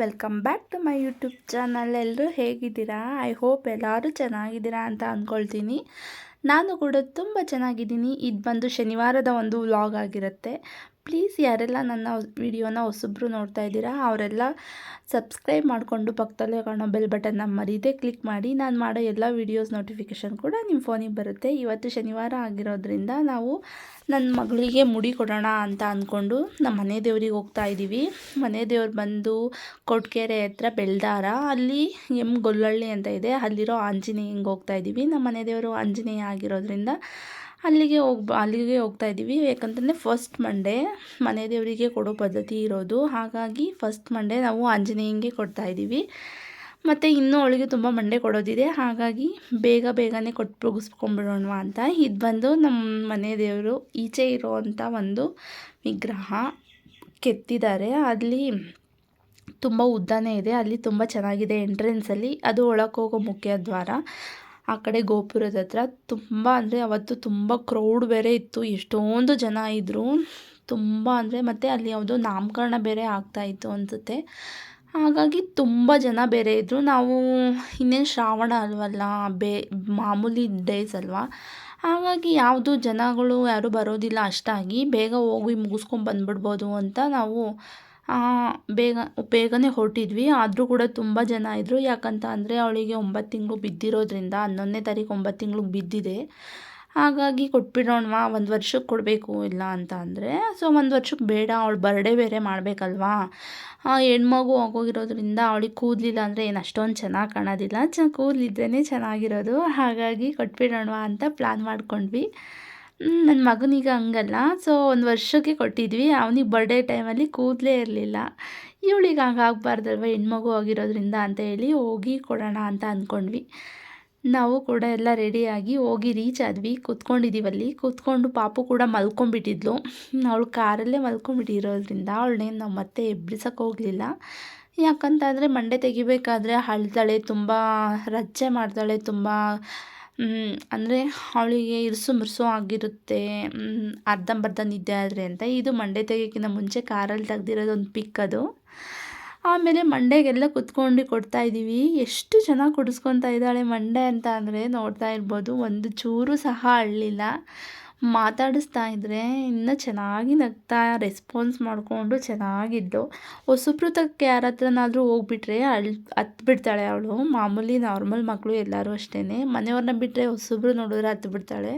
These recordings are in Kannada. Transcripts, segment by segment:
Welcome back to my YouTube channel ಎಲ್ಲರೂ ಹೇಗಿದ್ದೀರಾ? ಐ ಹೋಪ್ ಎಲ್ಲರೂ ಚೆನ್ನಾಗಿದ್ದೀರಾ ಅಂತ ಅಂದ್ಕೊಳ್ತೀನಿ ನಾನು ಕೂಡ ತುಂಬ ಚೆನ್ನಾಗಿದ್ದೀನಿ. ಇದು ಬಂದು ಶನಿವಾರದ ಒಂದು ವ್ಲಾಗ್ ಆಗಿರುತ್ತೆ. ಪ್ಲೀಸ್ ಯಾರೆಲ್ಲ ನನ್ನ ವಿಡಿಯೋನ ಹೊಸಬ್ರು ನೋಡ್ತಾ ಇದ್ದೀರಾ, ಅವರೆಲ್ಲ ಸಬ್ಸ್ಕ್ರೈಬ್ ಮಾಡಿಕೊಂಡು ಪಕ್ಕದಲ್ಲೇ ಕಾಣೋ ಬೆಲ್ ಬಟನ್ನ ಮರೀದೆ ಕ್ಲಿಕ್ ಮಾಡಿ. ನಾನು ಮಾಡೋ ಎಲ್ಲ ವೀಡಿಯೋಸ್ ನೋಟಿಫಿಕೇಷನ್ ಕೂಡ ನಿಮ್ಮ ಫೋನಿಗೆ ಬರುತ್ತೆ. ಇವತ್ತು ಶನಿವಾರ ಆಗಿರೋದ್ರಿಂದ ನಾವು ನನ್ನ ಮಗಳಿಗೆ ಮುಡಿ ಕೊಡೋಣ ಅಂತ ಅಂದ್ಕೊಂಡು ನಮ್ಮ ಮನೆ ದೇವರಿಗೆ ಹೋಗ್ತಾ ಇದ್ದೀವಿ ಮನೆ ದೇವ್ರು ಬಂದು ಕೊಟ್ಕೆರೆ ಹತ್ರ ಬೆಳ್ದಾರ ಅಲ್ಲಿ ಎಂ ಗೊಲ್ಲಳ್ಳಿ ಅಂತ ಇದೆ. ಅಲ್ಲಿರೋ ಆಂಜನೇಯಂಗೆ ಹೋಗ್ತಾ ಇದ್ದೀವಿ ನಮ್ಮ ಮನೆ ದೇವರು ಆಂಜನೇಯ ಆಗಿರೋದ್ರಿಂದ ಅಲ್ಲಿಗೆ ಹೋಗ್ ಅಲ್ಲಿಗೆ ಹೋಗ್ತಾ ಇದ್ದೀವಿ. ಯಾಕಂತಂದರೆ ಫಸ್ಟ್ ಮಂಡೇ ಮನೆ ದೇವರಿಗೆ ಕೊಡೋ ಪದ್ಧತಿ ಇರೋದು. ಹಾಗಾಗಿ ಫಸ್ಟ್ ಮಂಡೇ ನಾವು ಆಂಜನೇಯಂಗೆ ಕೊಡ್ತಾ ಇದ್ದೀವಿ. ಮತ್ತು ಇನ್ನೂ ಅವಳಿಗೆ ತುಂಬ ಮಂಡೆ ಕೊಡೋದಿದೆ. ಹಾಗಾಗಿ ಬೇಗ ಬೇಗನೆ ಕೊಟ್ಟು ಮುಗಿಸ್ಕೊಂಡ್ಬಿಡೋಣ ಅಂತ. ಇದು ಬಂದು ನಮ್ಮ ಮನೆ ದೇವರು ಈಚೆ ಇರೋವಂಥ ಒಂದು ವಿಗ್ರಹ ಕೆತ್ತಿದ್ದಾರೆ. ಅಲ್ಲಿ ತುಂಬ ಉದ್ದನೇ ಇದೆ. ಅಲ್ಲಿ ತುಂಬ ಚೆನ್ನಾಗಿದೆ ಎಂಟ್ರೆನ್ಸಲ್ಲಿ ಅದು ಒಳಗೆ ಹೋಗೋ ಮುಖ್ಯ ದ್ವಾರ. ಆ ಕಡೆ ಗೋಪುರದ ಹತ್ರ ತುಂಬ ಅಂದರೆ ಅವತ್ತು ತುಂಬ ಕ್ರೌಡ್ ಬೇರೆ ಇತ್ತು. ಎಷ್ಟೊಂದು ಜನ ಇದ್ದರು ತುಂಬ ಅಂದರೆ ಮತ್ತು ಅಲ್ಲಿ ಯಾವುದೋ ನಾಮಕರಣ ಬೇರೆ ಆಗ್ತಾಯಿತ್ತು ಅನಿಸುತ್ತೆ. ಹಾಗಾಗಿ ತುಂಬ ಜನ ಬೇರೆ ಇದ್ದರು ನಾವು ಇನ್ನೇನು ಶ್ರಾವಣ ಅಲ್ವಲ್ಲ, ಬೇ ಮಾಮೂಲಿ ಡೇಸ್ ಅಲ್ವಾ? ಹಾಗಾಗಿ ಯಾವುದು ಜನಗಳು ಯಾರೂ ಬರೋದಿಲ್ಲ ಅಷ್ಟಾಗಿ ಬೇಗ ಹೋಗಿ ಮುಗಿಸ್ಕೊಂಡು ಬಂದುಬಿಡ್ಬೋದು ಅಂತ ನಾವು ಬೇಗ, ಬೇಗನೆ ಹೊರಟಿದ್ವಿ. ಆದರೂ ಕೂಡ ತುಂಬ ಜನ ಇದ್ದರು ಯಾಕಂತ ಅಂದರೆ ಅವಳಿಗೆ ಒಂಬತ್ತು ತಿಂಗಳು ಬಿದ್ದಿರೋದ್ರಿಂದ ಹನ್ನೊಂದನೇ ತಾರೀಕು ಒಂಬತ್ತು ತಿಂಗ್ಳಿಗೆ ಬಿದ್ದಿದೆ. ಹಾಗಾಗಿ ಕೊಟ್ಬಿಡೋಣವಾ, ಒಂದು ವರ್ಷಕ್ಕೆ ಕೊಡಬೇಕು ಇಲ್ಲ ಅಂತ ಅಂದರೆ. ಸೊ ಒಂದು ವರ್ಷಕ್ಕೆ ಬೇಡ, ಅವಳು ಬರ್ಡೇ ಬೇರೆ ಮಾಡಬೇಕಲ್ವಾ? ಹೆಣ್ಮಗು ಆಗೋಗಿರೋದ್ರಿಂದ ಅವಳಿಗೆ ಕೂದಲಿಲ್ಲ ಅಂದರೆ ಏನು ಅಷ್ಟೊಂದು ಚೆನ್ನಾಗಿ ಕಾಣೋದಿಲ್ಲ. ಚ ಕೂದಲಿದ್ರೇ ಚೆನ್ನಾಗಿರೋದು. ಹಾಗಾಗಿ ಕೊಟ್ಬಿಡೋಣವಾ ಅಂತ ಪ್ಲ್ಯಾನ್ ಮಾಡ್ಕೊಂಡ್ವಿ. ನನ್ನ ಮಗನಿಗೆ ಹಂಗಲ್ಲ. ಸೊ ಒಂದು ವರ್ಷಕ್ಕೆ ಕೊಟ್ಟಿದ್ವಿ. ಅವನಿಗೆ ಬರ್ಡೇ ಟೈಮಲ್ಲಿ ಕೂದಲೇ ಇರಲಿಲ್ಲ. ಇವಳಿಗೆ ಹಂಗಾಗಬಾರ್ದಲ್ವ ಹೆಣ್ಮಗು ಆಗಿರೋದ್ರಿಂದ ಅಂತ ಹೇಳಿ ಹೋಗಿ ಕೊಡೋಣ ಅಂತ ಅಂದ್ಕೊಂಡ್ವಿ ನಾವು ಕೂಡ ಎಲ್ಲ ರೆಡಿಯಾಗಿ ಹೋಗಿ ರೀಚ್ ಆದ್ವಿ. ಕೂತ್ಕೊಂಡಿದ್ದೀವಲ್ಲಿ ಕೂತ್ಕೊಂಡು ಪಾಪು ಕೂಡ ಮಲ್ಕೊಂಡ್ಬಿಟ್ಟಿದ್ಲು. ಅವಳು ಕಾರಲ್ಲೇ ಮಲ್ಕೊಂಡ್ಬಿಟ್ಟಿರೋದ್ರಿಂದ ಅವಳನ್ನೇನು ನಾವು ಮತ್ತೆ ಎಬ್ಬಿಸೋಕೆ ಹೋಗಲಿಲ್ಲ. ಯಾಕಂತಂದರೆ ಮಂಡೆ ತೆಗಿಬೇಕಾದ್ರೆ ಅಳ್ತಾಳೆ ತುಂಬ ರಚ್ಚೆ ಮಾಡ್ತಾಳೆ ತುಂಬ ಅಂದರೆ ಅವಳಿಗೆ ಇರುಸು ಮುರುಸು ಆಗಿರುತ್ತೆ. ಅರ್ಧಂಬರ್ಧ ನಿದ್ದೆ ಆದರೆ ಅಂತ. ಇದು ಮಂಡೆ ತೆಗಿಯೋಕ್ಕಿಂತ ಮುಂಚೆ ಕಾರಲ್ಲಿ ತೆಗ್ದಿರೋದು ಒಂದು ಪಿಕ್ ಅದು. ಆಮೇಲೆ ಮಂಡೆಗೆಲ್ಲ ಕುತ್ಕೊಂಡು ಕೊಡ್ತಾ ಇದ್ದೀವಿ. ಎಷ್ಟು ಚೆನ್ನಾಗಿ ಕುಡಿಸ್ಕೊತಾ ಇದ್ದಾಳೆ ಮಂಡೆ ಅಂತ ಅಂದರೆ ನೋಡ್ತಾ ಇರ್ಬೋದು. ಒಂದು ಚೂರು ಸಹ ಅಳ್ಳಿಲ್ಲ. ಮಾತಾಡಿಸ್ತಾ ಇದ್ದರೆ ಇನ್ನೂ ಚೆನ್ನಾಗಿ ನಗ್ತಾ ರೆಸ್ಪಾನ್ಸ್ ಮಾಡಿಕೊಂಡು ಚೆನ್ನಾಗಿದ್ದು. ಹೊಸಪ್ರತಕ್ಕೆ ತಕ್ಕ ಯಾರ ಹತ್ರನಾದರೂ ಹೋಗ್ಬಿಟ್ರೆ ಅಳ್ ಬಿಡ್ತಾಳೆ ಅವಳು. ಮಾಮೂಲಿ ನಾರ್ಮಲ್ ಮಕ್ಕಳು ಎಲ್ಲರೂ ಅಷ್ಟೇ ಮನೆಯವ್ರನ್ನ ಬಿಟ್ಟರೆ ಹೊಸಬ್ರು ನೋಡಿದ್ರೆ ಹತ್ಬಿಡ್ತಾಳೆ.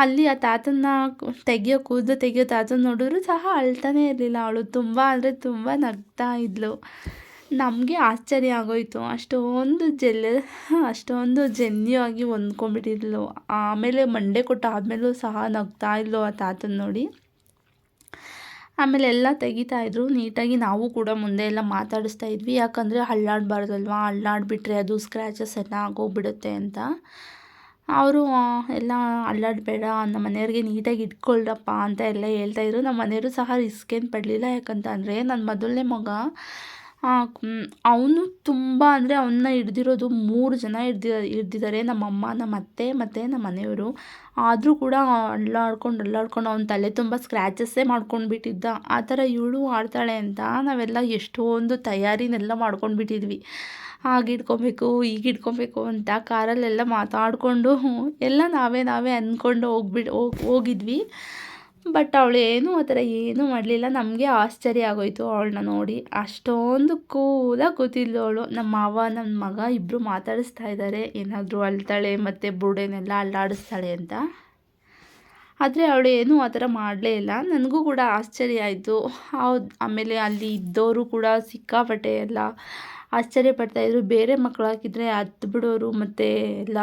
ಅಲ್ಲಿ ಆ ತಾತನ ತೆಗಿಯೋ, ಕೂದಲು ತೆಗಿಯೋ ತಾತನ ನೋಡಿದ್ರು ಸಹ ಅಳ್ತಾನೇ ಇರಲಿಲ್ಲ ಅವಳು. ತುಂಬ ಅಂದರೆ ತುಂಬ ನಗ್ತಾ ಇದ್ಲು. ನಮಗೆ ಆಶ್ಚರ್ಯ ಆಗೋಯಿತು. ಅಷ್ಟೊಂದು ಜೆಲ್, ಅಷ್ಟೊಂದು ಜನ್ಯವಾಗಿ ಹೊಂದ್ಕೊಂಡ್ಬಿಟ್ಟಿದ್ಲು. ಆಮೇಲೆ ಮಂಡೆ ಕೊಟ್ಟು ಆದಮೇಲೂ ಸಹ ನಗ್ತಾ ಇದ್ಲು ಆ ತಾತನ ನೋಡಿ. ಆಮೇಲೆ ಎಲ್ಲ ತೆಗಿತಾಯಿದ್ರು ನೀಟಾಗಿ ನಾವು ಕೂಡ ಮುಂದೆ ಎಲ್ಲ ಮಾತಾಡಿಸ್ತಾ ಇದ್ವಿ. ಯಾಕಂದರೆ ಹಳ್ಳಾಡಬಾರ್ದಲ್ವಾ ಹಳ್ಳಾಡ್ಬಿಟ್ರೆ ಅದು ಸ್ಕ್ರ್ಯಾಚಸ್ ಎಲ್ಲ ಆಗೋಗ್ಬಿಡುತ್ತೆ ಅಂತ. ಅವರು ಎಲ್ಲ ಅಲ್ಲಾಡಬೇಡ ನಮ್ಮ ಮನೆಯವ್ರಿಗೆ ನೀಟಾಗಿ ಇಟ್ಕೊಳ್ರಪ್ಪ ಅಂತ ಎಲ್ಲ ಹೇಳ್ತಾಯಿದ್ರು ನಮ್ಮ ಮನೆಯವರು ಸಹ ರಿಸ್ಕ್ ಏನು ಪಡಲಿಲ್ಲ. ಯಾಕಂತಂದರೆ ನನ್ನ ಮೊದಲನೇ ಮಗ ಅವನು ತುಂಬ ಅಂದರೆ ಅವನ್ನ ಹಿಡ್ದಿರೋದು ಮೂರು ಜನ ಹಿಡ್ದಿ ಹಿಡ್ದಿದ್ದಾರೆ ನಮ್ಮಮ್ಮ ನಮ್ಮ ಅತ್ತೆ ಮತ್ತು ನಮ್ಮ ಮನೆಯವರು. ಆದರೂ ಕೂಡ ಅಲ್ಲಾಡ್ಕೊಂಡು ಅಲ್ಲಾಡ್ಕೊಂಡು ಅವ್ನ ತಲೆ ತುಂಬ ಸ್ಕ್ರ್ಯಾಚಸ್ಸೇ ಮಾಡ್ಕೊಂಡು ಬಿಟ್ಟಿದ್ದ ಆ ಥರ ಇವಳು ಆಡ್ತಾಳೆ ಅಂತ ನಾವೆಲ್ಲ ಎಷ್ಟೊಂದು ತಯಾರಿನೆಲ್ಲ ಮಾಡ್ಕೊಂಡ್ಬಿಟ್ಟಿದ್ವಿ. ಹಾಗೆ ಇಟ್ಕೊಬೇಕು ಈಗ ಇಟ್ಕೊಬೇಕು ಅಂತ ಕಾರಲ್ಲೆಲ್ಲ ಮಾತಾಡಿಕೊಂಡು ಎಲ್ಲ ನಾವೇ ನಾವೇ ಅಂದ್ಕೊಂಡು ಹೋಗ್ಬಿಟ್ಟು ಹೋಗಿ, ಹೋಗಿದ್ವಿ. ಬಟ್ ಅವಳು ಏನೂ ಆ ಥರ ಏನೂ ಮಾಡಲಿಲ್ಲ. ನಮಗೆ ಆಶ್ಚರ್ಯ ಆಗೋಯಿತು ಅವಳನ್ನ ನೋಡಿ. ಅಷ್ಟೊಂದು ಕೂಲ ಕೂತಿದ್ಲು ಅವಳು. ನಮ್ಮ ಮಾವ ನನ್ನ ಮಗ ಇಬ್ಬರು ಮಾತಾಡಿಸ್ತಾ ಇದ್ದಾರೆ. ಏನಾದರೂ ಅಳ್ತಾಳೆ ಮತ್ತು ಬುಡೇನೆಲ್ಲ ಅಲ್ಲಾಡಿಸ್ತಾಳೆ ಅಂತ. ಆದರೆ ಅವಳು ಏನೂ ಆ ಥರ ಮಾಡಲೇ ಇಲ್ಲ. ನನಗೂ ಕೂಡ ಆಶ್ಚರ್ಯ ಆಯಿತು. ಹೌದು, ಆಮೇಲೆ ಅಲ್ಲಿ ಇದ್ದವರು ಕೂಡ ಸಿಕ್ಕಾಪಟ್ಟೆ ಎಲ್ಲ ಆಶ್ಚರ್ಯ ಪಡ್ತಾಯಿದ್ರು ಬೇರೆ ಮಕ್ಕಳು ಹಾಕಿದರೆ ಬಿಡೋರು ಮತ್ತು ಎಲ್ಲ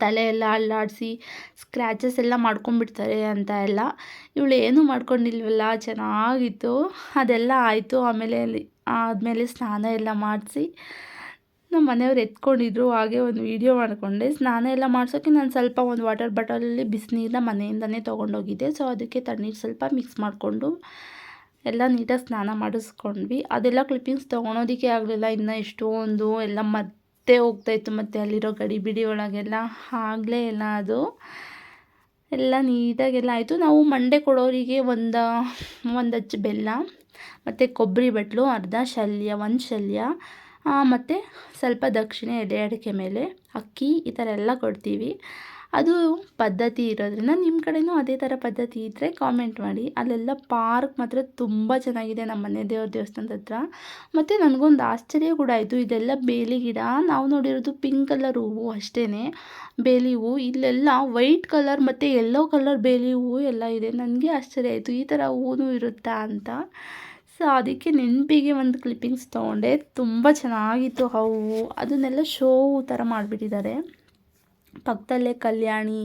ತಲೆ ಎಲ್ಲ ಅಲ್ಲಾಡಿಸಿ ಸ್ಕ್ರ್ಯಾಚಸ್ ಎಲ್ಲ ಮಾಡ್ಕೊಂಡ್ಬಿಡ್ತಾರೆ ಅಂತ ಎಲ್ಲ. ಇವಳು ಏನೂ ಮಾಡ್ಕೊಂಡಿಲ್ವಲ್ಲ, ಚೆನ್ನಾಗಿತ್ತು. ಅದೆಲ್ಲ ಆಯಿತು. ಆಮೇಲೆ ಅಲ್ಲಿ, ಆದಮೇಲೆ ಸ್ನಾನ ಎಲ್ಲ ಮಾಡಿಸಿ ನಮ್ಮ ಮನೆಯವ್ರು ಎತ್ಕೊಂಡಿದ್ರು. ಹಾಗೆ ಒಂದು ವೀಡಿಯೋ ಮಾಡಿಕೊಂಡೆ. ಸ್ನಾನ ಎಲ್ಲ ಮಾಡ್ಸೋಕ್ಕೆ ನಾನು ಸ್ವಲ್ಪ ಒಂದು ವಾಟರ್ ಬಾಟಲಲ್ಲಿ ಬಿಸಿನೀರನ್ನ ಮನೆಯಿಂದನೇ ತೊಗೊಂಡೋಗಿದ್ದೆ. ಸೊ ಅದಕ್ಕೆ ತಣ್ಣೀರು ಸ್ವಲ್ಪ ಮಿಕ್ಸ್ ಮಾಡಿಕೊಂಡು ಎಲ್ಲ ನೀಟಾಗಿ ಸ್ನಾನ ಮಾಡಿಸ್ಕೊಂಡ್ವಿ. ಅದೆಲ್ಲ ಕ್ಲಿಪ್ಪಿಂಗ್ಸ್ ತೊಗೊಳೋದಕ್ಕೆ ಆಗಲಿಲ್ಲ. ಇನ್ನು ಎಷ್ಟೊಂದು ಎಲ್ಲ ಮತ್ತೆ ಹೋಗ್ತಾಯಿತ್ತು ಮತ್ತು ಅಲ್ಲಿರೋ ಗಡಿ ಬಿಡಿ ಒಳಗೆಲ್ಲ. ಆಗಲೇ ಇಲ್ಲ ಅದು. ಎಲ್ಲ ನೀಟಾಗೆಲ್ಲ ಆಯಿತು. ನಾವು ಮಂಡೆ ಕೊಡೋರಿಗೆ ಒಂದು ಒಂದು ಅಚ್ಚು ಬೆಲ್ಲ, ಮತ್ತು ಕೊಬ್ಬರಿ ಬಟ್ಲು, ಅರ್ಧ ಶಲ್ಯ, ಒಂದು ಶಲ್ಯ ಮತ್ತು ಸ್ವಲ್ಪ ದಕ್ಷಿಣೆ ಎಲೆ ಅಡಿಕೆ ಮೇಲೆ ಅಕ್ಕಿ ಈ ಥರ ಎಲ್ಲ ಕೊಡ್ತೀವಿ. ಅದು ಪದ್ಧತಿ ಇರೋದ್ರಿಂದ ನಿಮ್ಮ ಕಡೆಯೂ ಅದೇ ಥರ ಪದ್ಧತಿ ಇದ್ದರೆ ಕಾಮೆಂಟ್ ಮಾಡಿ. ಅಲ್ಲೆಲ್ಲ ಪಾರ್ಕ್ ಮಾತ್ರ ತುಂಬ ಚೆನ್ನಾಗಿದೆ ನಮ್ಮ ಮನೆ ದೇವ್ರ ದೇವಸ್ಥಾನದ ಹತ್ರ. ಮತ್ತು ನನಗೊಂದು ಆಶ್ಚರ್ಯ ಕೂಡ ಆಯಿತು. ಇದೆಲ್ಲ ಬೇಲಿ ಗಿಡ. ನಾವು ನೋಡಿರೋದು ಪಿಂಕ್ ಕಲರ್ ಹೂವು ಅಷ್ಟೇ ಬೇಲಿ ಹೂವು. ಇಲ್ಲೆಲ್ಲ ವೈಟ್ ಕಲರ್ ಮತ್ತು ಯೆಲ್ಲೋ ಕಲರ್ ಬೇಲಿ ಹೂವು ಎಲ್ಲ ಇದೆ. ನನಗೆ ಆಶ್ಚರ್ಯ ಆಯಿತು. ಈ ಥರ ಹೂವು ಇರುತ್ತಾ ಅಂತ. ಸೊ ಅದಕ್ಕೆ ನೆನಪಿಗೆ ಒಂದು ಕ್ಲಿಪ್ಪಿಂಗ್ಸ್ ತೊಗೊಂಡೆ. ತುಂಬ ಚೆನ್ನಾಗಿತ್ತು ಹೂವು. ಅದನ್ನೆಲ್ಲ ಶೋ ಥರ ಮಾಡಿಬಿಟ್ಟಿದ್ದಾರೆ. ಪಕ್ಕದಲ್ಲೇ ಕಲ್ಯಾಣಿ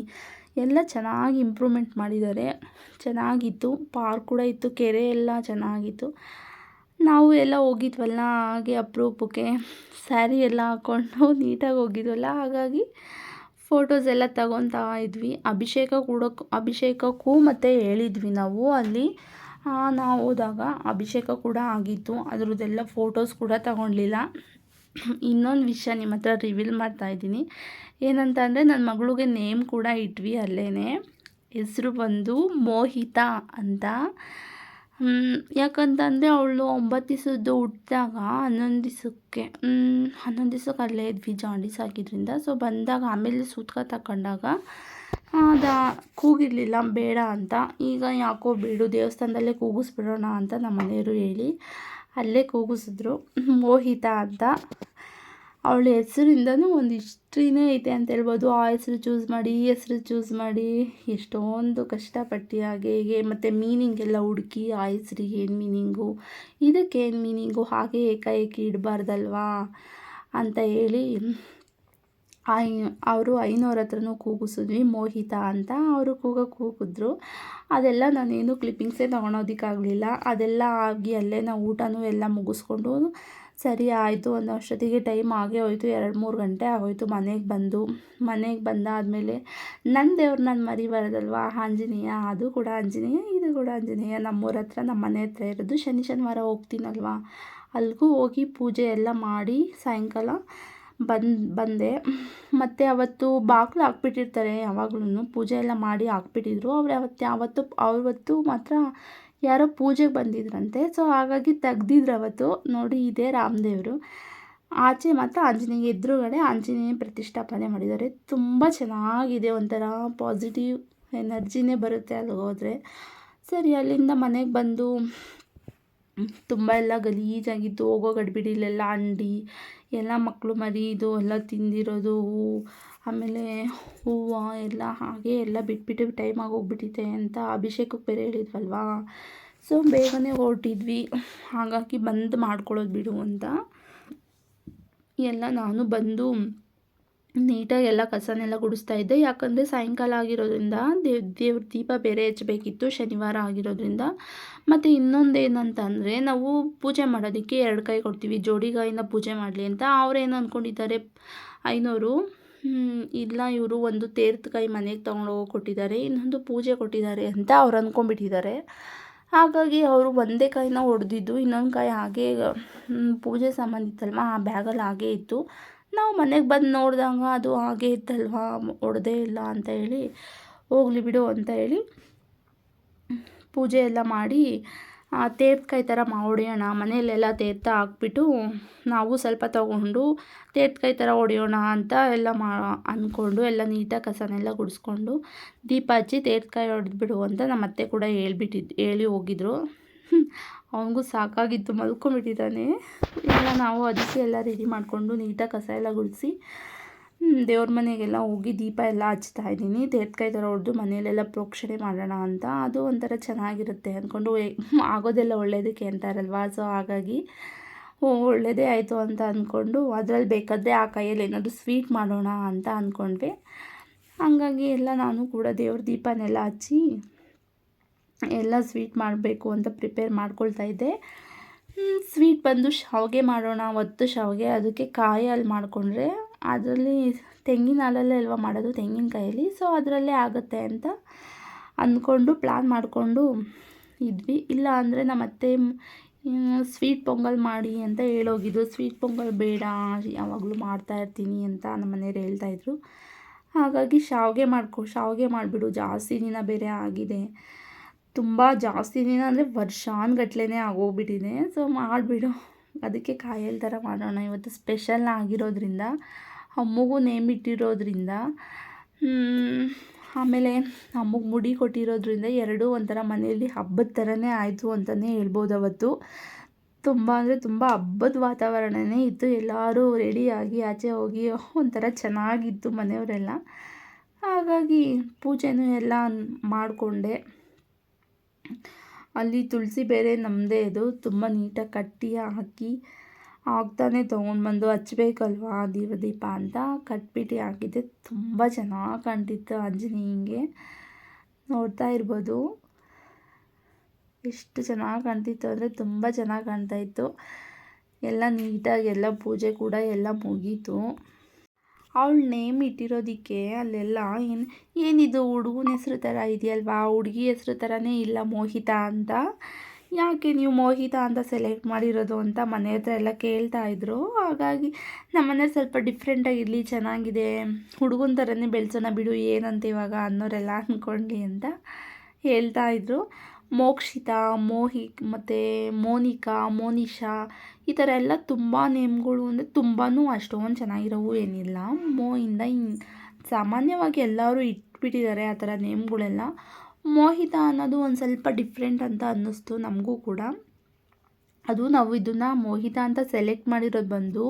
ಎಲ್ಲ ಚೆನ್ನಾಗಿ ಇಂಪ್ರೂವ್ಮೆಂಟ್ ಮಾಡಿದ್ದಾರೆ. ಚೆನ್ನಾಗಿತ್ತು. ಪಾರ್ಕ್ ಕೂಡ ಇತ್ತು. ಕೆರೆ ಎಲ್ಲ ಚೆನ್ನಾಗಿತ್ತು. ನಾವು ಎಲ್ಲ ಹೋಗಿದ್ವಲ್ಲ, ಹಾಗೆ ಅಪರೂಪಕ್ಕೆ. ಸ್ಯಾರಿ ಎಲ್ಲ ಹಾಕ್ಕೊಂಡು ನೀಟಾಗಿ ಹೋಗಿದ್ವಲ್ಲ, ಹಾಗಾಗಿ ಫೋಟೋಸ್ ಎಲ್ಲ ತಗೊತಾ ಇದ್ವಿ. ಅಭಿಷೇಕ ಕೂಡ ಅಭಿಷೇಕಕ್ಕೂ ಮತ್ತು ಹೇಳಿದ್ವಿ ನಾವು ಅಲ್ಲಿ. ನಾವು ಹೋದಾಗ ಅಭಿಷೇಕ ಕೂಡ ಆಗಿತ್ತು. ಅದರದ್ದೆಲ್ಲ ಫೋಟೋಸ್ ಕೂಡ ತಗೊಳ್ಲಿಲ್ಲ ಇನ್ನೊಂದು ವಿಷಯ ನಿಮ್ಮ ಹತ್ರ ರಿವೀಲ್ ಮಾಡ್ತಾಯಿದ್ದೀನಿ ಏನಂತ ಅಂದರೆ ನನ್ನ ಮಗಳಿಗೆ ನೇಮ್ ಕೂಡ ಇಟ್ವಿ ಅಲ್ಲೇ ಹೆಸರು ಬಂದು ಮೋಹಿತಾ ಅಂತ. ಯಾಕಂತಂದರೆ ಅವಳು ಒಂಬತ್ತು ದಿವಸದ್ದು ಹುಟ್ಟಿದಾಗ ಹನ್ನೊಂದು ದಿವಸಕ್ಕೆ ಹನ್ನೊಂದು ದಿವ್ಸಕ್ಕೆ ಅಲ್ಲೇ ಇದ್ವಿ ಜಾಂಡೀಸ್ ಆಗಿದ್ದರಿಂದ ಸೊ ಬಂದಾಗ ಆಮೇಲೆ ಸೂತ್ಕ ತಗೊಂಡಾಗ ಅದು ಕೂಗಿರಲಿಲ್ಲ, ಬೇಡ ಅಂತ. ಈಗ ಯಾಕೋ ಬೇಡು, ದೇವಸ್ಥಾನದಲ್ಲೇ ಕೂಗಿಸ್ಬಿಡೋಣ ಅಂತ ನಮ್ಮ ಮನೆಯವರು ಹೇಳಿ, ಅಲ್ಲೇ ಕೂಗಿಸಿದ್ರು. ಮೋಹಿತ ಅಂತ. ಅವಳ ಹೆಸರಿಂದನೂ ಒಂದು ಹಿಸ್ಟ್ರಿನೇ ಐತೆ ಅಂತ ಹೇಳ್ಬೋದು. ಆ ಹೆಸರು ಚೂಸ್ ಮಾಡಿ, ಈ ಹೆಸರು ಚೂಸ್ ಮಾಡಿ. ಎಷ್ಟೊಂದು ಕಷ್ಟಪಟ್ಟು ಹಾಗೆ ಹೀಗೆ ಮತ್ತು ಮೀನಿಂಗ್ ಎಲ್ಲ ಹುಡುಕಿ ಆ ಹೆಸ್ರಿಗೆ ಏನು ಮೀನಿಂಗು ಇದಕ್ಕೆ ಏನು ಮೀನಿಂಗು ಹಾಗೆ ಏಕಾಏಕಿ ಇಡಬಾರ್ದಲ್ವಾ? ಅಂತ ಹೇಳಿ ಐ, ಅವರು ಐನೋರ ಹತ್ರನೂ ಕೂಗಿಸಿದ್ವಿ. ಮೋಹಿತ ಅಂತ ಅವರು ಕೂಗ ಕೂಗಿದ್ರು ಅದೆಲ್ಲ ನಾನೇನು ಕ್ಲಿಪ್ಪಿಂಗ್ಸೇ ತೊಗೊಳೋದಕ್ಕಾಗಲಿಲ್ಲ ಅದೆಲ್ಲ ಆಗಿ ಅಲ್ಲೇ ನಾವು ಊಟನೂ ಎಲ್ಲ ಮುಗಿಸ್ಕೊಂಡು ಸರಿ ಆಯಿತು, ಒಂದು ಅಷ್ಟೊತ್ತಿಗೆ ಟೈಮ್ ಆಗೇ ಹೋಯ್ತು, ಎರಡು ಮೂರು ಗಂಟೆ ಆಗೋಯ್ತು ಮನೆಗೆ ಬಂದು. ಮನೆಗೆ ಬಂದಾದಮೇಲೆ ನನ್ನ ದೇವ್ರು ನಾನು ಬರೋದಲ್ವಾ? ಆಂಜನೇಯ, ಅದು ಕೂಡ ಆಂಜನೇಯ, ಇದು ಕೂಡ ಆಂಜನೇಯ. ನಮ್ಮೂರ ಹತ್ರ ನಮ್ಮ ಮನೆ ಹತ್ರ ಇರೋದು ಶನಿ ಶನಿವಾರ ಹೋಗ್ತೀನಲ್ವಾ? ಅಲ್ಲಿಗೂ ಹೋಗಿ ಪೂಜೆ ಎಲ್ಲ ಮಾಡಿ ಸಾಯಂಕಾಲ ಬಂದು, ಬಂದೆ. ಮತ್ತು ಅವತ್ತು ಬಾಗಿಲು ಹಾಕ್ಬಿಟ್ಟಿರ್ತಾರೆ ಯಾವಾಗ್ಲೂ ಪೂಜೆ ಎಲ್ಲ ಮಾಡಿ ಹಾಕ್ಬಿಟ್ಟಿದ್ರು. ಅವ್ರು ಅವತ್ತು ಯಾವತ್ತು ಅವತ್ತು ಮಾತ್ರ ಯಾರೋ ಪೂಜೆಗೆ ಬಂದಿದ್ರಂತೆ. ಸೊ, ಹಾಗಾಗಿ ತೆಗ್ದಿದ್ರು ಅವತ್ತು. ನೋಡಿ, ಇದೇ ರಾಮದೇವರು. ಆಚೆ ಮಾತ್ರ ಆಂಜನೇಯ, ಎದುರುಗಡೆ ಆಂಜನೇಯ ಪ್ರತಿಷ್ಠಾಪನೆ ಮಾಡಿದ್ದಾರೆ. ತುಂಬ ಚೆನ್ನಾಗಿದೆ ಒಂಥರ. ಪಾಸಿಟಿವ್ ಎನರ್ಜಿನೇ ಬರುತ್ತೆ ಅಲ್ಲಿಗೆ ಹೋದರೆ. ಸರಿ, ಅಲ್ಲಿಂದ ಮನೆಗೆ ಬಂದು ತುಂಬ ಎಲ್ಲ ಗಲೀಜಾಗಿತ್ತು. ಹೋಗೋ ಗಡಿಬಿಡಿಲೆಲ್ಲ ಅಂಡಿ, ಎಲ್ಲ ಮಕ್ಕಳು ಮರಿ, ಇದು ಎಲ್ಲ ತಿಂದಿರೋದು ಆಮೇಲೆ ಹೂವು ಎಲ್ಲ ಹಾಗೆ ಎಲ್ಲ ಬಿಟ್ಬಿಟ್ಟು ಟೈಮ್ ಆಗೋಗ್ಬಿಟ್ಟಿದೆ ಅಂತ ಅಭಿಷೇಕಕ್ಕೆ ಬೇರೆ ಹೇಳಿದ್ವಲ್ವಾ? ಸೊ ಬೇಗನೆ ಹೊರಟಿದ್ವಿ. ಹಾಗಾಗಿ ಬಂದು ಮಾಡ್ಕೊಳ್ಳೋದು ಬಿಡು ಅಂತ. ಎಲ್ಲ ನಾನು ಬಂದು ನೀಟಾಗಿ ಎಲ್ಲ ಕಸನೆಲ್ಲ ಗುಡಿಸ್ತಾ ಇದ್ದೆ. ಯಾಕಂದರೆ ಸಾಯಂಕಾಲ ಆಗಿರೋದ್ರಿಂದ ದೇವ್, ದೇವ್ರ ದೀಪ ಬೇರೆ ಹೆಚ್ಚಬೇಕಿತ್ತು ಶನಿವಾರ ಆಗಿರೋದ್ರಿಂದ. ಮತ್ತು ಇನ್ನೊಂದು ಏನಂತಂದರೆ ನಾವು ಪೂಜೆ ಮಾಡೋದಕ್ಕೆ ಎರಡು ಕೈ ಕೊಡ್ತೀವಿ. ಜೋಡಿಗಾಯಿನ ಪೂಜೆ ಮಾಡಲಿ ಅಂತ. ಅವ್ರೇನು ಅಂದ್ಕೊಂಡಿದ್ದಾರೆ ಐನೋರು. ಇಲ್ಲ, ಇವರು ಒಂದು ತೇರ್ದ ಕೈ ಮನೆಗೆ ತೊಗೊಂಡೋಗಿ ಕೊಟ್ಟಿದ್ದಾರೆ, ಇನ್ನೊಂದು ಪೂಜೆ ಕೊಟ್ಟಿದ್ದಾರೆ ಅಂತ ಅವ್ರು ಅಂದ್ಕೊಂಡ್ಬಿಟ್ಟಿದ್ದಾರೆ ಹಾಗಾಗಿ ಅವರು ಒಂದೇ ಕಾಯಿನ ಹೊಡೆದಿದ್ದು ಇನ್ನೊಂದು ಕಾಯಿ ಹಾಗೇ ಪೂಜೆ ಸಾಮಾನು ಇತ್ತಲ್ವ ಆ ಬ್ಯಾಗಲ್ಲಿ ಹಾಗೇ ಇತ್ತು. ನಾವು ಮನೆಗೆ ಬಂದು ನೋಡಿದಾಗ ಅದು ಹಾಗೆ ಇತ್ತಲ್ವ ಹೊಡೆದೇ ಇಲ್ಲ ಅಂತ ಹೇಳಿ ಹೋಗಲಿ ಬಿಡು ಅಂತ ಹೇಳಿ ಪೂಜೆ ಎಲ್ಲ ಮಾಡಿ ತೇರ್ತ್ಕಾಯಿ ಥರ ಹೊಡೆಯೋಣ ಮನೆಯಲ್ಲೆಲ್ಲ ತೇರ್ತ ಹಾಕ್ಬಿಟ್ಟು ನಾವು ಸ್ವಲ್ಪ ತೊಗೊಂಡು ತೇರ್ತ್ಕಾಯಿ ಥರ ಹೊಡೆಯೋಣ ಅಂತ ಎಲ್ಲ ಮಾ, ಅಂದ್ಕೊಂಡು ಎಲ್ಲ ನೀಟಾಗಿ ಕಸನೆಲ್ಲ ಗುಡಿಸ್ಕೊಂಡು ದೀಪ ಹಚ್ಚಿ ತೇರ್ತ್ಕಾಯಿ ಹೊಡೆದ್ಬಿಡು ಅಂತ ನಮ್ಮ ಅತ್ತೆ ಕೂಡ ಹೇಳ್ಬಿಟ್ಟಿದ್ದು ಹೇಳಿ ಹೋಗಿದ್ರು. ಅವನಿಗೂ ಸಾಕಾಗಿತ್ತು ಮಲ್ಕೊಂಬಿಟ್ಟಿದ್ದಾನೆ ಎಲ್ಲ ನಾವು ಅದಕ್ಕೆ ಎಲ್ಲ ರೆಡಿ ಮಾಡಿಕೊಂಡು ನೀಟಾಗಿ ಕಸ ಎಲ್ಲ ಗುಡಿಸಿ ದೇವ್ರ ಮನೆಗೆಲ್ಲ ಹೋಗಿ ದೀಪ ಎಲ್ಲ ಹಚ್ತಾ ಇದ್ದೀನಿ. ತೇರ್ಕಾಯಿ ಥರ ಹೊಡೆದು ಮನೆಯಲ್ಲೆಲ್ಲ ಪ್ರೋಕ್ಷಣೆ ಮಾಡೋಣ ಅಂತ. ಅದು ಒಂಥರ ಚೆನ್ನಾಗಿರುತ್ತೆ ಅಂದ್ಕೊಂಡು ಆಗೋದೆಲ್ಲ ಒಳ್ಳೆಯದಕ್ಕೆ ಅಂತಾರಲ್ವಾ ಸೊ ಹಾಗಾಗಿ ಒಳ್ಳೆಯದೇ ಆಯಿತು ಅಂತ ಅಂದ್ಕೊಂಡು ಅದರಲ್ಲಿ ಬೇಕಾದರೆ ಆ ಕೈಯಲ್ಲಿ ಏನಾದರೂ ಸ್ವೀಟ್ ಮಾಡೋಣ ಅಂತ ಅಂದ್ಕೊಂಡ್ವಿ ಹಂಗಾಗಿ ಎಲ್ಲ ನಾನು ಕೂಡ ದೇವ್ರ ದೀಪನೆಲ್ಲ ಹಚ್ಚಿ ಎಲ್ಲ ಸ್ವೀಟ್ ಮಾಡಬೇಕು ಅಂತ ಪ್ರಿಪೇರ್ ಮಾಡ್ಕೊಳ್ತಾ ಇದ್ದೆ. ಸ್ವೀಟ್ ಬಂದು ಶಾವಿಗೆ ಮಾಡೋಣ, ಒತ್ತು ಶಾವಿಗೆ. ಅದಕ್ಕೆ ಕಾಯಲ್ಲಿ ಮಾಡಿಕೊಂಡ್ರೆ ಅದರಲ್ಲಿ ತೆಂಗಿನ ಹಾಲಲ್ಲೇ ಅಲ್ವಾ ಮಾಡೋದು, ತೆಂಗಿನಕಾಯಲ್ಲಿ. ಸೊ ಅದರಲ್ಲೇ ಆಗುತ್ತೆ ಅಂತ ಅಂದ್ಕೊಂಡು ಪ್ಲ್ಯಾನ್ ಮಾಡಿಕೊಂಡು ಇದ್ವಿ. ಇಲ್ಲ ಅಂದರೆ ನಮ್ಮ ಅತ್ತೆ ಸ್ವೀಟ್ ಪೊಂಗಲ್ ಮಾಡಿ ಅಂತ ಹೇಳೋಗಿದ್ದು ಸ್ವೀಟ್ ಪೊಂಗಲ್ ಬೇಡ, ಯಾವಾಗಲೂ ಮಾಡ್ತಾ ಇರ್ತೀನಿ ಅಂತ ನಮ್ಮ ಮನೆಯವ್ರು ಹೇಳ್ತಾಯಿದ್ರು ಹಾಗಾಗಿ ಶಾವಿಗೆ ಮಾಡ್ಕೊ, ಶಾವಿಗೆ ಮಾಡಿಬಿಡು. ಜಾಸ್ತಿ ದಿನ ಬೇರೆ ಆಗಿದೆ. ತುಂಬ ಜಾಸ್ತಿ ದಿನ ಅಂದರೆ ವರ್ಷಾನ್ಗಟ್ಲೆ ಆಗೋಗ್ಬಿಟ್ಟಿದೆ. ಸೊ ಮಾಡಿಬಿಡು. ಅದಕ್ಕೆ ಕಾಯಲ್ ಥರ ಮಾಡೋಣ. ಇವತ್ತು ಸ್ಪೆಷಲ್ ಆಗಿರೋದ್ರಿಂದ, ಅಮ್ಮಗೂ ನೇಮ್ ಇಟ್ಟಿರೋದ್ರಿಂದ ಆಮೇಲೆ ಅಮ್ಮಗೆ ಮುಡಿ ಕೊಟ್ಟಿರೋದ್ರಿಂದ ಎರಡೂ ಒಂಥರ ಮನೆಯಲ್ಲಿ ಹಬ್ಬದ ಥರನೇ ಆಯಿತು ಅಂತಲೇ ಹೇಳ್ಬೋದು ಅವತ್ತು. ತುಂಬ ಅಂದರೆ ತುಂಬ ಹಬ್ಬದ ವಾತಾವರಣನೇ ಇತ್ತು. ಎಲ್ಲರೂ ರೆಡಿಯಾಗಿ ಆಚೆ ಹೋಗಿ ಒಂಥರ ಚೆನ್ನಾಗಿತ್ತು ಮನೆಯವರೆಲ್ಲ. ಹಾಗಾಗಿ ಪೂಜೆನೂ ಎಲ್ಲ ಮಾಡಿಕೊಂಡೆ. ಅಲ್ಲಿ ತುಳಸಿ ಬೇರೆ ನಮ್ಮದೇ ಇದು. ತುಂಬ ನೀಟಾಗಿ ಕಟ್ಟಿ ಹಾಕಿ ಆಗ್ತಾನೆ ತೊಗೊಂಡ್ಬಂದು ಹಚ್ಬೇಕಲ್ವಾ ದೀಪ ದೀಪ ಅಂತ. ಕಟ್ಬಿಟ್ಟು ಹಾಕಿದ್ದೆ. ತುಂಬ ಚೆನ್ನಾಗಿ ಕಾಣ್ತಿತ್ತು ಆಂಜನೇಯಂಗೆ. ನೋಡ್ತಾ ಇರ್ಬೋದು. ಎಷ್ಟು ಚೆನ್ನಾಗಿ ಕಾಣ್ತಿತ್ತು ಅಂದರೆ ತುಂಬ ಚೆನ್ನಾಗಿ ಕಾಣ್ತಾಯಿತ್ತು ಎಲ್ಲ ನೀಟಾಗಿ ಎಲ್ಲ ಪೂಜೆ ಕೂಡ ಎಲ್ಲ ಮುಗೀತು. ಅವಳು ನೇಮ್ ಇಟ್ಟಿರೋದಕ್ಕೆ ಅಲ್ಲೆಲ್ಲ ಏನು, ಏನಿದು ಹುಡುಗನ ಹೆಸರು ಥರ ಇದೆಯಲ್ವಾ? ಹುಡುಗಿ ಹೆಸರು ಥರನೇ ಇಲ್ಲ ಮೋಹಿತ ಅಂತ. ಯಾಕೆ ನೀವು ಮೋಹಿತ ಅಂತ ಸೆಲೆಕ್ಟ್ ಮಾಡಿರೋದು ಅಂತ ಮನೆ ಹತ್ರ ಎಲ್ಲ ಕೇಳ್ತಾ ಇದ್ರು. ಹಾಗಾಗಿ ನಮ್ಮನೆ ಸ್ವಲ್ಪ ಡಿಫ್ರೆಂಟಾಗಿರಲಿ ಚೆನ್ನಾಗಿದೆ. ಹುಡುಗನ ಥರನೇ ಬೆಳೆಸೋಣ ಬಿಡು ಏನಂತ ಇವಾಗ ಅನ್ನೋರೆಲ್ಲ ಅಂದ್ಕೊಂಡ್ಲಿ ಅಂತ ಹೇಳ್ತಾ ಇದ್ರು. ಮೋಕ್ಷಿತಾ ಮೋಹಿ ಮತ್ತು ಮೋನಿಕಾ, ಮೋನಿಶಾ ಈ ಥರ ಎಲ್ಲ ತುಂಬ ನೇಮ್ಗಳು ಅಂದರೆ ತುಂಬಾ ಅಷ್ಟೊಂದು ಚೆನ್ನಾಗಿರೋವು ಏನಿಲ್ಲ. ಮೋ ಸಾಮಾನ್ಯವಾಗಿ ಎಲ್ಲರೂ ಇಟ್ಬಿಟ್ಟಿದ್ದಾರೆ ಆ ಥರ ನೇಮ್ಗಳೆಲ್ಲ. ಮೋಹಿತ ಅನ್ನೋದು ಒಂದು ಸ್ವಲ್ಪ ಡಿಫ್ರೆಂಟ್ ಅಂತ ಅನ್ನಿಸ್ತು ನಮಗೂ ಕೂಡ. ಅದು ನಾವು ಇದನ್ನು ಮೋಹಿತ ಅಂತ ಸೆಲೆಕ್ಟ್ ಮಾಡಿರೋದು ಬಂದು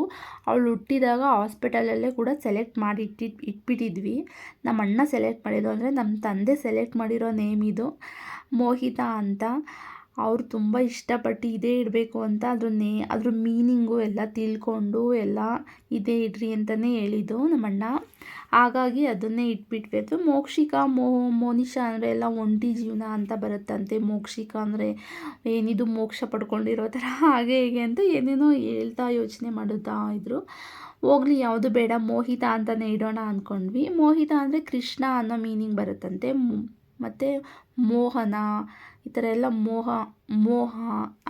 ಅವಳು ಹುಟ್ಟಿದಾಗ ಹಾಸ್ಪಿಟಲಲ್ಲೇ ಕೂಡ ಸೆಲೆಕ್ಟ್ ಮಾಡಿ ಇಟ್ಟಿ ಇಟ್ಬಿಟ್ಟಿದ್ವಿ. ನಮ್ಮ ಅಣ್ಣ ಸೆಲೆಕ್ಟ್ ಮಾಡಿದ್ದು ಅಂದರೆ ನಮ್ಮ ತಂದೆ ಸೆಲೆಕ್ಟ್ ಮಾಡಿರೋ ನೇಮ್ ಇದು ಮೋಹಿತ ಅಂತ. ಅವ್ರು ತುಂಬ ಇಷ್ಟಪಟ್ಟು ಇದೇ ಇಡಬೇಕು ಅಂತ ಅದ್ರ ನೇ, ಅದ್ರ ಮೀನಿಂಗು ಎಲ್ಲ ತಿಳ್ಕೊಂಡು ಎಲ್ಲ ಇದೇ ಇಡ್ರಿ ಅಂತಲೇ ಹೇಳಿದ್ದು ನಮ್ಮಣ್ಣ. ಹಾಗಾಗಿ ಅದನ್ನೇ ಇಟ್ಬಿಟ್ಬೇಕು ಮೋಕ್ಷಿಕ, ಮೋ ಮೋನಿಶಾ ಅಂದರೆ ಎಲ್ಲ ಒಂಟಿ ಜೀವನ ಅಂತ ಬರುತ್ತಂತೆ. ಮೋಕ್ಷಿಕಾ ಅಂದರೆ ಏನಿದು ಮೋಕ್ಷ ಪಡ್ಕೊಂಡಿರೋ ಥರ, ಹಾಗೆ ಹೀಗೆ ಅಂತ ಏನೇನೋ ಹೇಳ್ತಾ ಯೋಚನೆ ಮಾಡುತ್ತಾ ಇದ್ದರು ಹೋಗ್ಲಿ, ಯಾವುದು ಬೇಡ, ಮೋಹಿತ ಅಂತಲೇ ಇಡೋಣ ಅಂದ್ಕೊಂಡ್ವಿ ಮೋಹಿತ ಅಂದರೆ ಕೃಷ್ಣ ಅನ್ನೋ ಮೀನಿಂಗ್ ಬರುತ್ತಂತೆ. ಮತ್ತು ಮೋಹನ, ಈ ಥರ ಎಲ್ಲ ಮೋಹ ಮೋಹ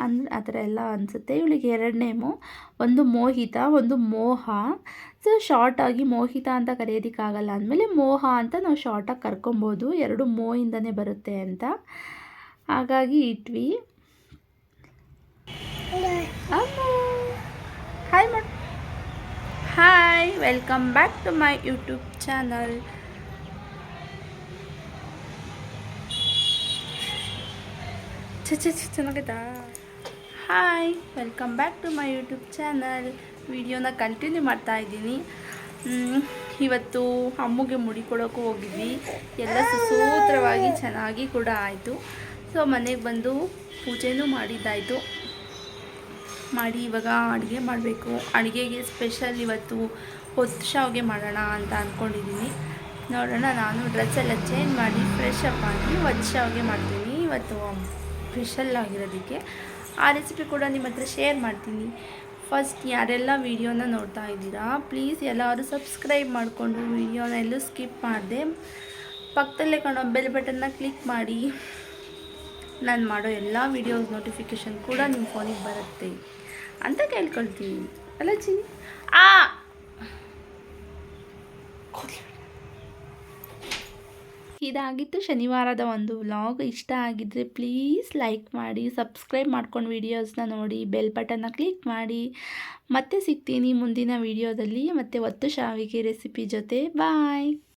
ಅನ್ ಆ ಥರ ಎಲ್ಲ ಅನಿಸುತ್ತೆ. ಇವಳಿಗೆ ಎರಡು ನೇಮು ಒಂದು ಮೋಹಿತ, ಒಂದು ಮೋಹ. ಸೊ ಶಾರ್ಟಾಗಿ ಮೋಹಿತ ಅಂತ ಕರೆಯೋದಕ್ಕಾಗಲ್ಲ ಅಂದಮೇಲೆ ಮೋಹ ಅಂತ ನಾವು ಶಾರ್ಟಾಗಿ ಕರ್ಕೊಬೋದು. ಎರಡು ಮೋಯಿಂದನೇ ಬರುತ್ತೆ ಅಂತ. ಹಾಗಾಗಿ ಇಟ್ವಿ. ಹಾಯ್ ಮಾಡ್ hi welcome back to my YouTube channel ಚ ಚೆನ್ನಾಗೈತಾ? Hi welcome back to my YouTube channel ವಿಡಿಯೋನ ಕಂಟಿನ್ಯೂ ಮಾಡ್ತಾ ಇದ್ದೀನಿ. ಇವತ್ತು ಅಮ್ಮಗೆ ಮುಡಿ ಕೊಡೋಕ್ಕೂ ಹೋಗಿದ್ವಿ. ಎಲ್ಲ ಸುಸೂತ್ರವಾಗಿ ಚೆನ್ನಾಗಿ ಕೂಡ ಆಯಿತು. ಸೊ ಮನೆಗೆ ಬಂದು ಪೂಜೆನೂ ಮಾಡಿದ್ದಾಯಿತು. ಮಾಡಿ ಇವಾಗ ಅಡುಗೆ ಮಾಡಬೇಕು. ಅಡುಗೆಗೆ ಸ್ಪೆಷಲ್ ಇವತ್ತು ಹೊತ್ತು ಶಾವಿಗೆ ಮಾಡೋಣ ಅಂತ ಅಂದ್ಕೊಂಡಿದ್ದೀನಿ ನೋಡೋಣ, ನಾನು ಡ್ರೆಸ್ ಎಲ್ಲ ಚೇಂಜ್ ಮಾಡಿ ಫ್ರೆಶ್ ಅಪ್ ಆಗಿ ಹೊತ್ತು ಶಾವಿಗೆ ಮಾಡ್ತೀನಿ. ಇವತ್ತು ಸ್ಪೆಷಲ್ ಆಗಿರೋದಕ್ಕೆ, ಆ ರೆಸಿಪಿ ಕೂಡ ನಿಮ್ಮ ಹತ್ರ ಶೇರ್ ಮಾಡ್ತೀನಿ. ಫಸ್ಟ್ ಯಾರೆಲ್ಲ ವೀಡಿಯೋನ ನೋಡ್ತಾ ಇದ್ದೀರಾ ಪ್ಲೀಸ್ ಎಲ್ಲರೂ ಸಬ್ಸ್ಕ್ರೈಬ್ ಮಾಡಿಕೊಂಡು ವೀಡಿಯೋನ ಎಲ್ಲೂ ಸ್ಕಿಪ್ ಮಾಡಿದೆ. ಪಕ್ಕದಲ್ಲೇ ಕಾಣೋ ಬೆಲ್ ಬಟನ್ನ ಕ್ಲಿಕ್ ಮಾಡಿ. ನಾನು ಮಾಡೋ ಎಲ್ಲ ವೀಡಿಯೋಸ್ ನೋಟಿಫಿಕೇಷನ್ ಕೂಡ ನಿಮ್ಮ ಫೋನಿಗೆ ಬರುತ್ತೆ ಅಂತ ಕೇಳ್ಕೊಳ್ತೀನಿ. ಅಲ್ಲ ಆ ಇದಾಗಿತ್ತು. ಶನಿವಾರದ ಒಂದು ವ್ಲಾಗ್ ಇಷ್ಟ ಆಗಿದ್ದರೆ ಪ್ಲೀಸ್ ಲೈಕ್ ಮಾಡಿ ಸಬ್ಸ್ಕ್ರೈಬ್ ಮಾಡ್ಕೊಂಡು ವೀಡಿಯೋಸ್ನ ನೋಡಿ ಬೆಲ್ ಬಟನ್ನ ಕ್ಲಿಕ್ ಮಾಡಿ. ಮತ್ತೆ ಸಿಗ್ತೀನಿ ಮುಂದಿನ ವೀಡಿಯೋದಲ್ಲಿ ಮತ್ತು ಒತ್ತು ಶಾವಿಗೆ ರೆಸಿಪಿ ಜೊತೆ. ಬಾಯ್